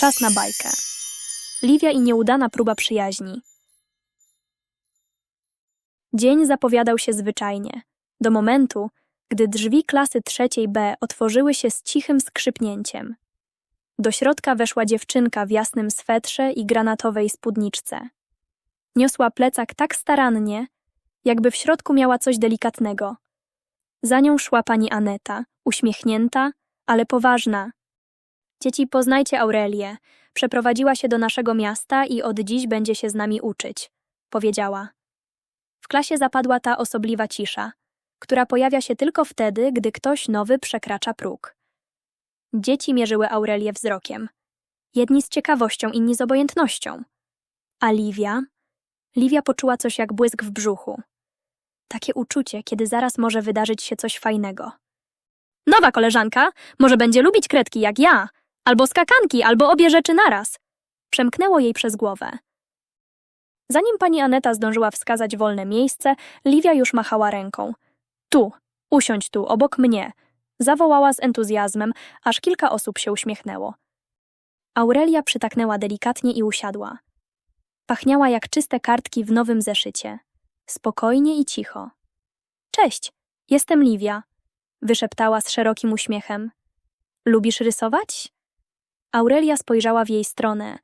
Czas na bajkę. Livia i nieudana próba przyjaźni. Dzień zapowiadał się zwyczajnie. Do momentu, gdy drzwi klasy trzeciej B otworzyły się z cichym skrzypnięciem. Do środka weszła dziewczynka w jasnym swetrze i granatowej spódniczce. Niosła plecak tak starannie, jakby w środku miała coś delikatnego. Za nią szła pani Aneta, uśmiechnięta, ale poważna. Dzieci, poznajcie Aurelię. Przeprowadziła się do naszego miasta i od dziś będzie się z nami uczyć, powiedziała. W klasie zapadła ta osobliwa cisza, która pojawia się tylko wtedy, gdy ktoś nowy przekracza próg. Dzieci mierzyły Aurelię wzrokiem. Jedni z ciekawością, inni z obojętnością. A Livia? Livia poczuła coś jak błysk w brzuchu. Takie uczucie, kiedy zaraz może wydarzyć się coś fajnego. Nowa koleżanka może będzie lubić kredki jak ja, albo skakanki, albo obie rzeczy naraz. Przemknęło jej przez głowę. Zanim pani Aneta zdążyła wskazać wolne miejsce, Livia już machała ręką. Tu, usiądź tu, obok mnie. Zawołała z entuzjazmem, aż kilka osób się uśmiechnęło. Aurelia przytaknęła delikatnie i usiadła. Pachniała jak czyste kartki w nowym zeszycie. Spokojnie i cicho. Cześć, jestem Livia, wyszeptała z szerokim uśmiechem. Lubisz rysować? Aurelia spojrzała w jej stronę,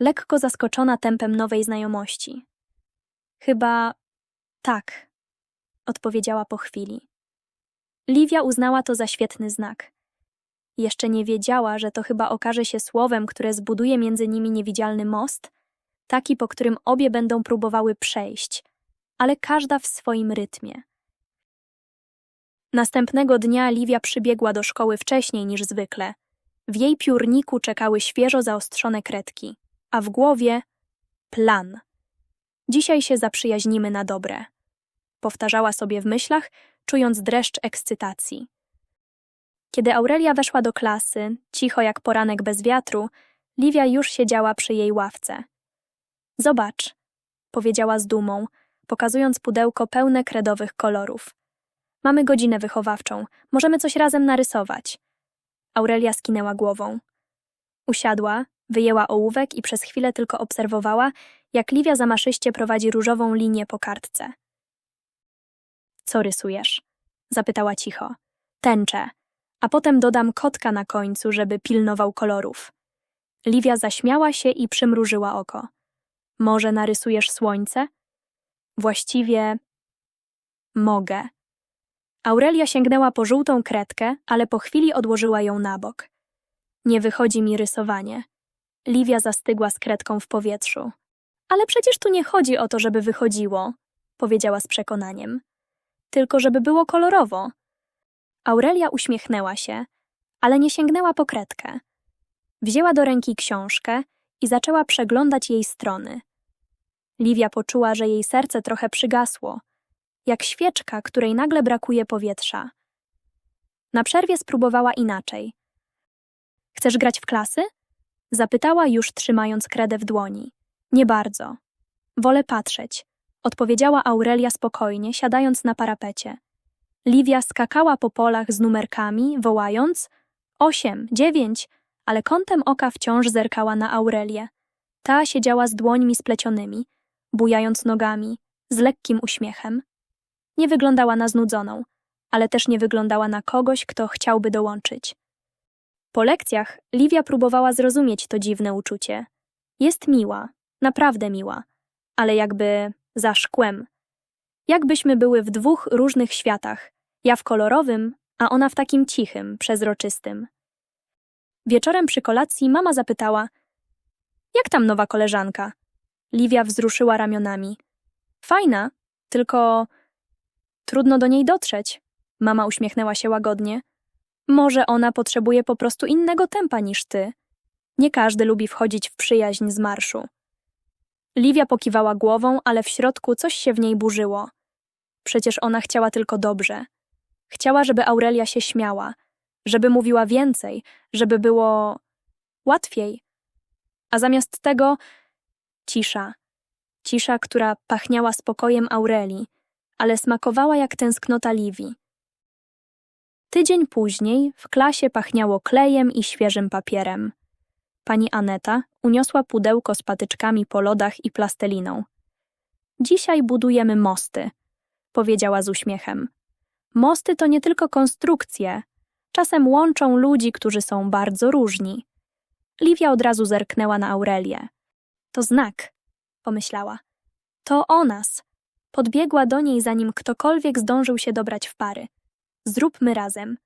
lekko zaskoczona tempem nowej znajomości. Chyba tak, odpowiedziała po chwili. Livia uznała to za świetny znak. Jeszcze nie wiedziała, że to chyba okaże się słowem, które zbuduje między nimi niewidzialny most, taki, po którym obie będą próbowały przejść, ale każda w swoim rytmie. Następnego dnia Livia przybiegła do szkoły wcześniej niż zwykle. W jej piórniku czekały świeżo zaostrzone kredki, a w głowie plan. Dzisiaj się zaprzyjaźnimy na dobre. Powtarzała sobie w myślach, czując dreszcz ekscytacji. Kiedy Aurelia weszła do klasy, cicho jak poranek bez wiatru, Livia już siedziała przy jej ławce. Zobacz, powiedziała z dumą, pokazując pudełko pełne kredowych kolorów. Mamy godzinę wychowawczą, możemy coś razem narysować. Aurelia skinęła głową. Usiadła, wyjęła ołówek i przez chwilę tylko obserwowała, jak Livia zamaszyście prowadzi różową linię po kartce. Co rysujesz? zapytała cicho. Tęczę, a potem dodam kotka na końcu, żeby pilnował kolorów. Livia zaśmiała się i przymrużyła oko. Może narysujesz słońce? Właściwie mogę. Aurelia sięgnęła po żółtą kredkę, ale po chwili odłożyła ją na bok. Nie wychodzi mi rysowanie. Livia zastygła z kredką w powietrzu. Ale przecież tu nie chodzi o to, żeby wychodziło, powiedziała z przekonaniem. Tylko żeby było kolorowo. Aurelia uśmiechnęła się, ale nie sięgnęła po kredkę. Wzięła do ręki książkę i zaczęła przeglądać jej strony. Livia poczuła, że jej serce trochę przygasło, jak świeczka, której nagle brakuje powietrza. Na przerwie spróbowała inaczej. Chcesz grać w klasy? Zapytała już trzymając kredę w dłoni. Nie bardzo. Wolę patrzeć, odpowiedziała Aurelia spokojnie, siadając na parapecie. Livia skakała po polach z numerkami, wołając osiem, dziewięć, ale kątem oka wciąż zerkała na Aurelię. Ta siedziała z dłońmi splecionymi, bujając nogami, z lekkim uśmiechem. Nie wyglądała na znudzoną, ale też nie wyglądała na kogoś, kto chciałby dołączyć. Po lekcjach Livia próbowała zrozumieć to dziwne uczucie. Jest miła, naprawdę miła, ale jakby za szkłem. Jakbyśmy były w dwóch różnych światach, ja w kolorowym, a ona w takim cichym, przezroczystym. Wieczorem przy kolacji mama zapytała: Jak tam nowa koleżanka? Livia wzruszyła ramionami. Fajna, tylko trudno do niej dotrzeć. Mama uśmiechnęła się łagodnie. Może ona potrzebuje po prostu innego tempa niż ty. Nie każdy lubi wchodzić w przyjaźń z marszu. Livia pokiwała głową, ale w środku coś się w niej burzyło. Przecież ona chciała tylko dobrze. Chciała, żeby Aurelia się śmiała, żeby mówiła więcej, żeby było łatwiej. A zamiast tego cisza. Cisza, która pachniała spokojem Aurelii, ale smakowała jak tęsknota Livi. Tydzień później w klasie pachniało klejem i świeżym papierem. Pani Aneta uniosła pudełko z patyczkami po lodach i plastelliną. Dzisiaj budujemy mosty, powiedziała z uśmiechem. Mosty to nie tylko konstrukcje, czasem łączą ludzi, którzy są bardzo różni. Livia od razu zerknęła na Aurelię. To znak, pomyślała. To o nas. Podbiegła do niej, zanim ktokolwiek zdążył się dobrać w pary. Zróbmy razem,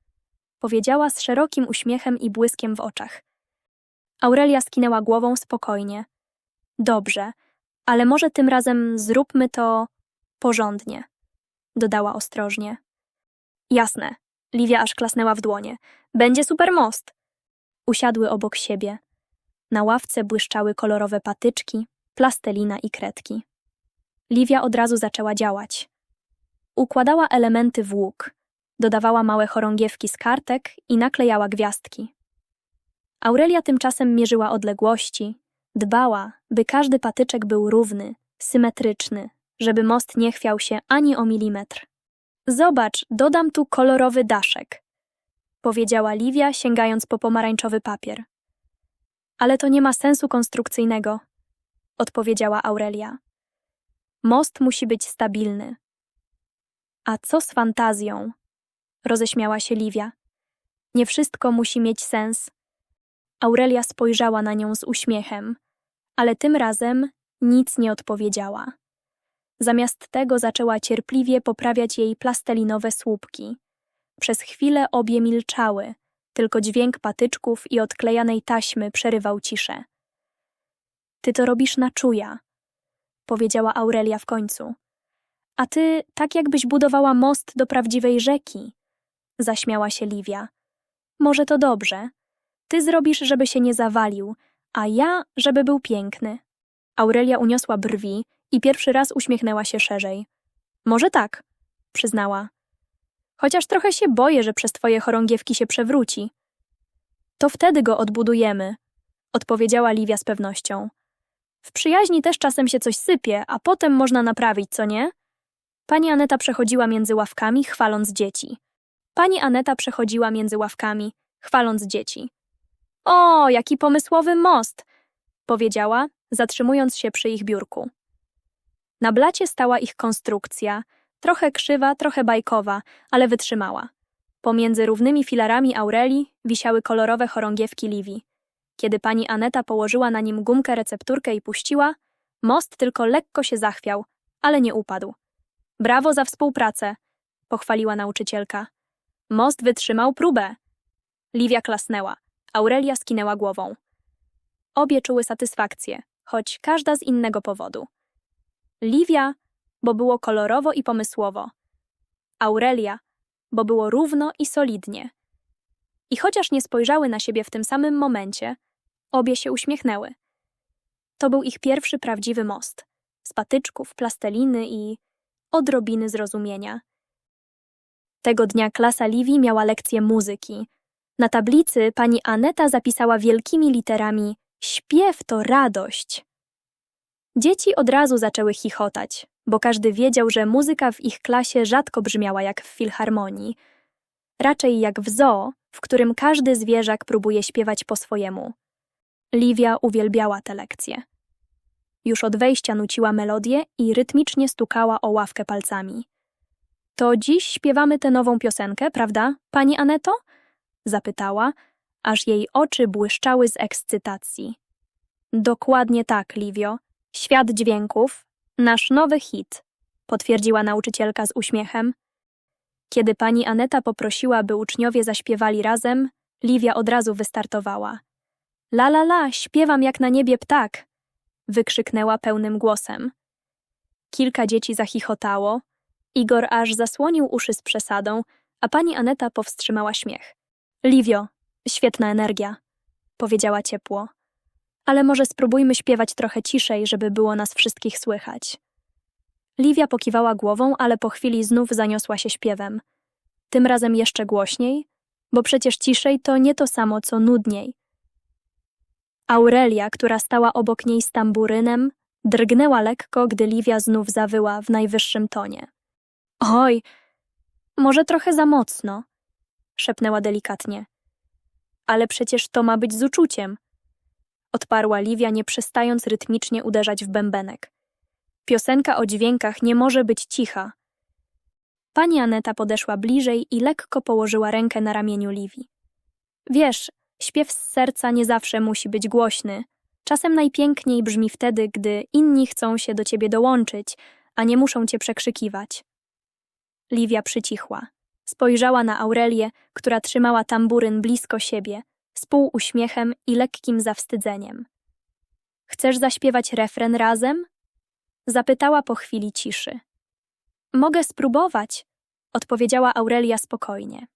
powiedziała z szerokim uśmiechem i błyskiem w oczach. Aurelia skinęła głową spokojnie. Dobrze, ale może tym razem zróbmy to porządnie, dodała ostrożnie. Jasne. Livia aż klasnęła w dłonie. Będzie super most. Usiadły obok siebie. Na ławce błyszczały kolorowe patyczki, plastelina i kredki. Livia od razu zaczęła działać. Układała elementy w łuk, dodawała małe chorągiewki z kartek i naklejała gwiazdki. Aurelia tymczasem mierzyła odległości, dbała, by każdy patyczek był równy, symetryczny, żeby most nie chwiał się ani o milimetr. Zobacz, dodam tu kolorowy daszek, powiedziała Livia, sięgając po pomarańczowy papier. Ale to nie ma sensu konstrukcyjnego, odpowiedziała Aurelia. Most musi być stabilny. A co z fantazją? Roześmiała się Livia. Nie wszystko musi mieć sens. Aurelia spojrzała na nią z uśmiechem, ale tym razem nic nie odpowiedziała. Zamiast tego zaczęła cierpliwie poprawiać jej plastelinowe słupki. Przez chwilę obie milczały, tylko dźwięk patyczków i odklejanej taśmy przerywał ciszę. Ty to robisz na czuja, powiedziała Aurelia w końcu. A ty tak jakbyś budowała most do prawdziwej rzeki, zaśmiała się Livia. Może to dobrze. Ty zrobisz, żeby się nie zawalił, a ja, żeby był piękny. Aurelia uniosła brwi i pierwszy raz uśmiechnęła się szerzej. Może tak, przyznała. Chociaż trochę się boję, że przez twoje chorągiewki się przewróci. To wtedy go odbudujemy, odpowiedziała Livia z pewnością. W przyjaźni też czasem się coś sypie, a potem można naprawić, co nie? Pani Aneta przechodziła między ławkami, chwaląc dzieci. Pani Aneta przechodziła między ławkami, chwaląc dzieci. O, jaki pomysłowy most! powiedziała, zatrzymując się przy ich biurku. Na blacie stała ich konstrukcja, trochę krzywa, trochę bajkowa, ale wytrzymała. Pomiędzy równymi filarami Aureli wisiały kolorowe chorągiewki Liwi. Kiedy pani Aneta położyła na nim gumkę recepturkę i puściła, most tylko lekko się zachwiał, ale nie upadł. Brawo za współpracę, pochwaliła nauczycielka. Most wytrzymał próbę. Livia klasnęła. Aurelia skinęła głową. Obie czuły satysfakcję, choć każda z innego powodu. Livia, bo było kolorowo i pomysłowo. Aurelia, bo było równo i solidnie. I chociaż nie spojrzały na siebie w tym samym momencie, obie się uśmiechnęły. To był ich pierwszy prawdziwy most, z patyczków, plasteliny i odrobiny zrozumienia. Tego dnia klasa Livi miała lekcję muzyki. Na tablicy pani Aneta zapisała wielkimi literami Śpiew to radość. Dzieci od razu zaczęły chichotać, bo każdy wiedział, że muzyka w ich klasie rzadko brzmiała jak w filharmonii. Raczej jak w zoo, w którym każdy zwierzak próbuje śpiewać po swojemu. Livia uwielbiała te lekcje. Już od wejścia nuciła melodię i rytmicznie stukała o ławkę palcami. To dziś śpiewamy tę nową piosenkę, prawda, pani Aneto? Zapytała, aż jej oczy błyszczały z ekscytacji. Dokładnie tak, Livio. Świat dźwięków, nasz nowy hit, potwierdziła nauczycielka z uśmiechem. Kiedy pani Aneta poprosiła, by uczniowie zaśpiewali razem, Livia od razu wystartowała. La la la, śpiewam jak na niebie ptak! wykrzyknęła pełnym głosem. Kilka dzieci zachichotało, Igor aż zasłonił uszy z przesadą, a pani Aneta powstrzymała śmiech. Livio, świetna energia, powiedziała ciepło. Ale może spróbujmy śpiewać trochę ciszej, żeby było nas wszystkich słychać. Livia pokiwała głową, ale po chwili znów zaniosła się śpiewem. Tym razem jeszcze głośniej, bo przecież ciszej to nie to samo, co nudniej. Aurelia, która stała obok niej z tamburynem, drgnęła lekko, gdy Livia znów zawyła w najwyższym tonie. Oj, może trochę za mocno, szepnęła delikatnie. Ale przecież to ma być z uczuciem. odparła Livia, nie przestając rytmicznie uderzać w bębenek. Piosenka o dźwiękach nie może być cicha. Pani Aneta podeszła bliżej i lekko położyła rękę na ramieniu Livi. Wiesz, śpiew z serca nie zawsze musi być głośny. Czasem najpiękniej brzmi wtedy, gdy inni chcą się do ciebie dołączyć, a nie muszą cię przekrzykiwać. Livia przycichła. Spojrzała na Aurelię, która trzymała tamburyn blisko siebie, z półuśmiechem i lekkim zawstydzeniem. Chcesz zaśpiewać refren razem? Zapytała po chwili ciszy. Mogę spróbować, odpowiedziała Aurelia spokojnie.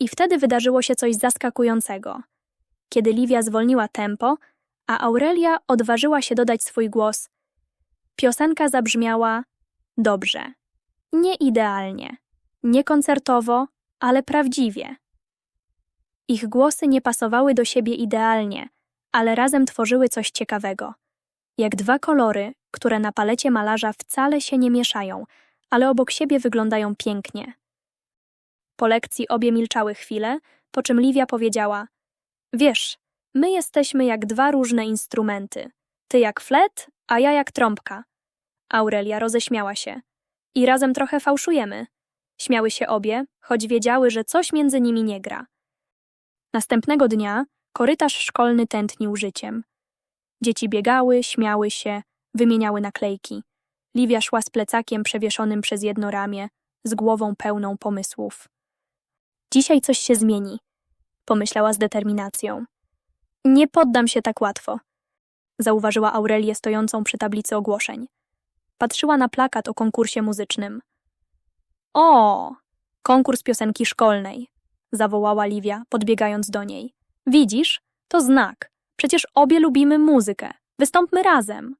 I wtedy wydarzyło się coś zaskakującego. Kiedy Livia zwolniła tempo, a Aurelia odważyła się dodać swój głos, piosenka zabrzmiała dobrze. Nie idealnie, nie koncertowo, ale prawdziwie. Ich głosy nie pasowały do siebie idealnie, ale razem tworzyły coś ciekawego. Jak dwa kolory, które na palecie malarza wcale się nie mieszają, ale obok siebie wyglądają pięknie. Po lekcji obie milczały chwilę, po czym Livia powiedziała: Wiesz, my jesteśmy jak dwa różne instrumenty. Ty jak flet, a ja jak trąbka. Aurelia roześmiała się. I razem trochę fałszujemy. Śmiały się obie, choć wiedziały, że coś między nimi nie gra. Następnego dnia korytarz szkolny tętnił życiem. Dzieci biegały, śmiały się, wymieniały naklejki. Livia szła z plecakiem przewieszonym przez jedno ramię, z głową pełną pomysłów. Dzisiaj coś się zmieni, pomyślała z determinacją. Nie poddam się tak łatwo, zauważyła Aurelię stojącą przy tablicy ogłoszeń. Patrzyła na plakat o konkursie muzycznym. O, konkurs piosenki szkolnej, zawołała Livia, podbiegając do niej. Widzisz, to znak. Przecież obie lubimy muzykę. Wystąpmy razem.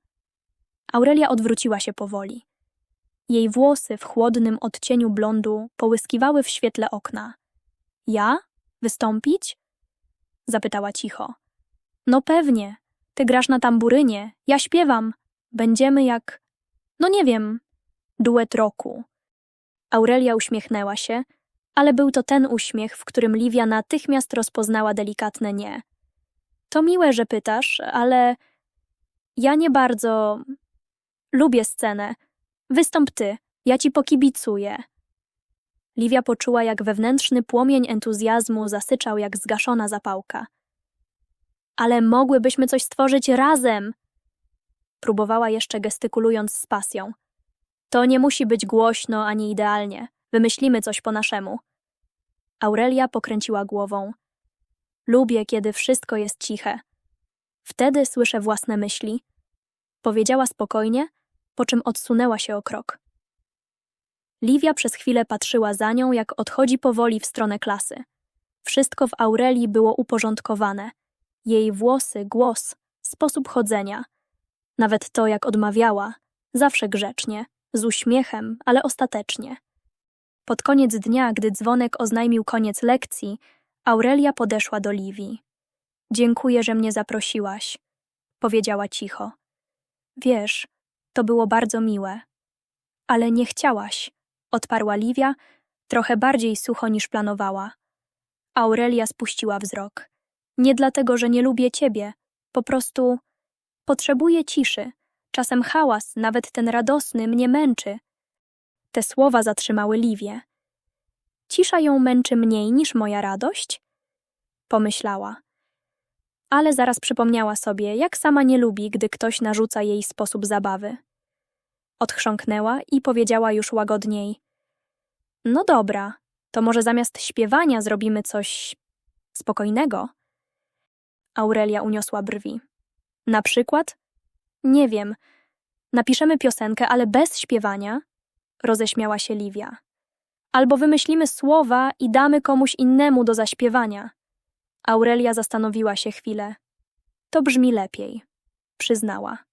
Aurelia odwróciła się powoli. Jej włosy w chłodnym odcieniu blondu połyskiwały w świetle okna. Ja? Wystąpić? Zapytała cicho. No pewnie. Ty grasz na tamburynie, ja śpiewam. Będziemy jak. No nie wiem. Duet roku. Aurelia uśmiechnęła się, ale był to ten uśmiech, w którym Livia natychmiast rozpoznała delikatne nie. To miłe, że pytasz, ale ja nie bardzo lubię scenę. Wystąp ty, ja ci pokibicuję. Livia poczuła, jak wewnętrzny płomień entuzjazmu zasyczał jak zgaszona zapałka. Ale mogłybyśmy coś stworzyć razem! Próbowała jeszcze gestykulując z pasją. To nie musi być głośno ani idealnie. Wymyślimy coś po naszemu. Aurelia pokręciła głową. Lubię, kiedy wszystko jest ciche. Wtedy słyszę własne myśli. Powiedziała spokojnie, po czym odsunęła się o krok. Livia przez chwilę patrzyła za nią, jak odchodzi powoli w stronę klasy. Wszystko w Aurelii było uporządkowane. Jej włosy, głos, sposób chodzenia. Nawet to, jak odmawiała, zawsze grzecznie, z uśmiechem, ale ostatecznie. Pod koniec dnia, gdy dzwonek oznajmił koniec lekcji, Aurelia podeszła do Livi. Dziękuję, że mnie zaprosiłaś, powiedziała cicho. Wiesz, to było bardzo miłe. Ale nie chciałaś, odparła Livia, trochę bardziej sucho niż planowała. Aurelia spuściła wzrok. Nie dlatego, że nie lubię ciebie, po prostu potrzebuję ciszy. Czasem hałas, nawet ten radosny, mnie męczy. Te słowa zatrzymały Liwię. Cisza ją męczy mniej niż moja radość? Pomyślała. Ale zaraz przypomniała sobie, jak sama nie lubi, gdy ktoś narzuca jej sposób zabawy. Odchrząknęła i powiedziała już łagodniej. No dobra, to może zamiast śpiewania zrobimy coś spokojnego? Aurelia uniosła brwi. Na przykład? Nie wiem. Napiszemy piosenkę, ale bez śpiewania? Roześmiała się Livia. Albo wymyślimy słowa i damy komuś innemu do zaśpiewania. Aurelia zastanowiła się chwilę. To brzmi lepiej, przyznała.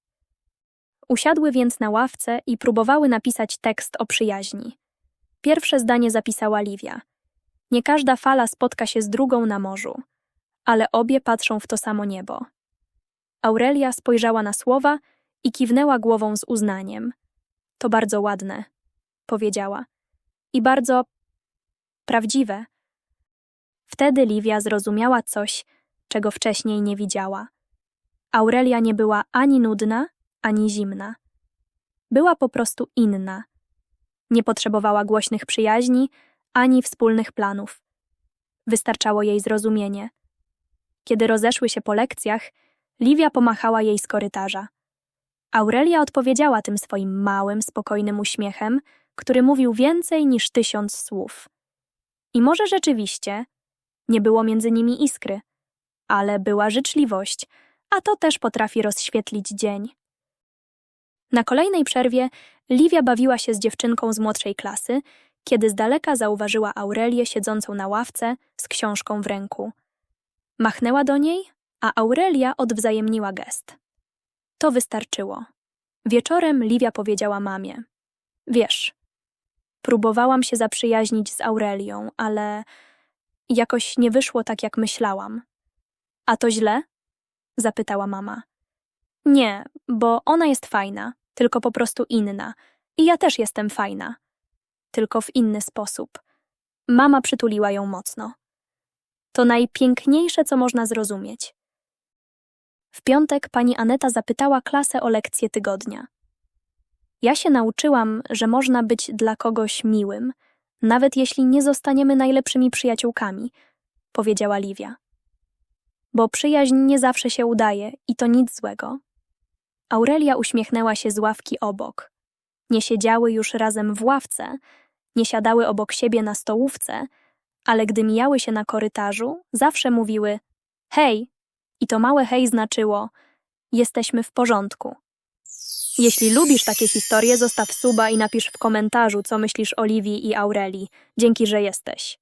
Usiadły więc na ławce i próbowały napisać tekst o przyjaźni. Pierwsze zdanie zapisała Livia. Nie każda fala spotka się z drugą na morzu, ale obie patrzą w to samo niebo. Aurelia spojrzała na słowa i kiwnęła głową z uznaniem. To bardzo ładne, powiedziała. I bardzo prawdziwe. Wtedy Livia zrozumiała coś, czego wcześniej nie widziała. Aurelia nie była ani nudna, ani zimna. Była po prostu inna. Nie potrzebowała głośnych przyjaźni, ani wspólnych planów. Wystarczało jej zrozumienie. Kiedy rozeszły się po lekcjach, Livia pomachała jej z korytarza. Aurelia odpowiedziała tym swoim małym, spokojnym uśmiechem, który mówił więcej niż tysiąc słów. I może rzeczywiście nie było między nimi iskry, ale była życzliwość, a to też potrafi rozświetlić dzień. Na kolejnej przerwie Livia bawiła się z dziewczynką z młodszej klasy, kiedy z daleka zauważyła Aurelię siedzącą na ławce z książką w ręku. Machnęła do niej, a Aurelia odwzajemniła gest. To wystarczyło. Wieczorem Livia powiedziała mamie: Wiesz, próbowałam się zaprzyjaźnić z Aurelią, ale jakoś nie wyszło tak, jak myślałam. A to źle? zapytała mama. Nie, bo ona jest fajna, tylko po prostu inna. I ja też jestem fajna. Tylko w inny sposób. Mama przytuliła ją mocno. To najpiękniejsze, co można zrozumieć. W piątek pani Aneta zapytała klasę o lekcję tygodnia. Ja się nauczyłam, że można być dla kogoś miłym, nawet jeśli nie zostaniemy najlepszymi przyjaciółkami, powiedziała Livia. Bo przyjaźń nie zawsze się udaje i to nic złego. Aurelia uśmiechnęła się z ławki obok. Nie siedziały już razem w ławce, nie siadały obok siebie na stołówce, ale gdy mijały się na korytarzu, zawsze mówiły hej, i to małe hej znaczyło jesteśmy w porządku. Jeśli lubisz takie historie, zostaw suba i napisz w komentarzu, co myślisz o Liwii i Aurelii. Dzięki, że jesteś.